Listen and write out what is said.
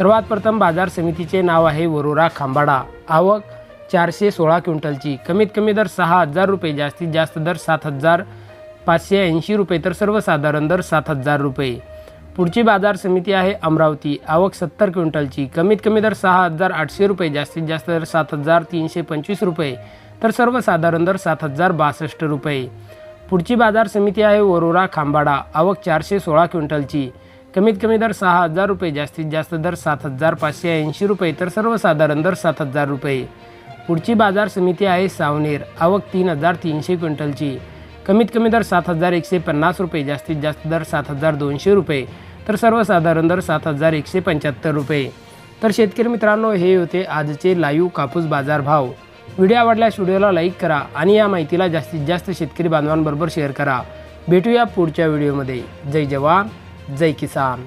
सर्वात प्रथम बाजार समितीचे नाव आहे वरोरा खांबाडा. आवक चारशे सोळा क्विंटलची. कमीत कमी दर सहा हजार रुपये जास्तीत जास्त दर सात हजार पाचशे ऐंशी रुपये तर सर्वसाधारण दर सात हजार रुपये. पुढची बाजार समिती आहे अमरावती. आवक सत्तर क्विंटलची. कमीत कमी दर सहा हजार आठशे रुपये जास्तीत जास्त दर सात हजार तीनशे पंचवीस रुपये तर सर्वसाधारण दर सात हजार बासष्ट रुपये. पुढची बाजार समिती आहे वरोरा खांबाडा. आवक चारशे सोळा क्विंटलची. कमीत कमी दर सहा हजार रुपये जास्तीत जास्त दर सात हजार पाचशे ऐंशी रुपये तर सर्वसाधारण दर सात हजार रुपये. पुढची बाजार समिती आहे सावनेर आवक तीन हजार तीनशे क्विंटलची. कमीत कमी दर सात हजार एकशे पन्नास रुपये जास्तीत जास्त दर सात हजार दोनशे रुपये तर सर्वसाधारण दर सात हजार एकशे पंच्याहत्तर रुपये. तर शेतकरी मित्रांनो हे होते आजचे लाईव्ह कापूस बाजार भाव. व्हिडिओ आवडल्यास व्हिडिओला लाईक करा आणि या माहितीला जास्तीत जास्त शेतकरी बांधवांबरोबर शेअर करा. भेटूया पुढच्या व्हिडिओमध्ये. जय जवान. जय किसान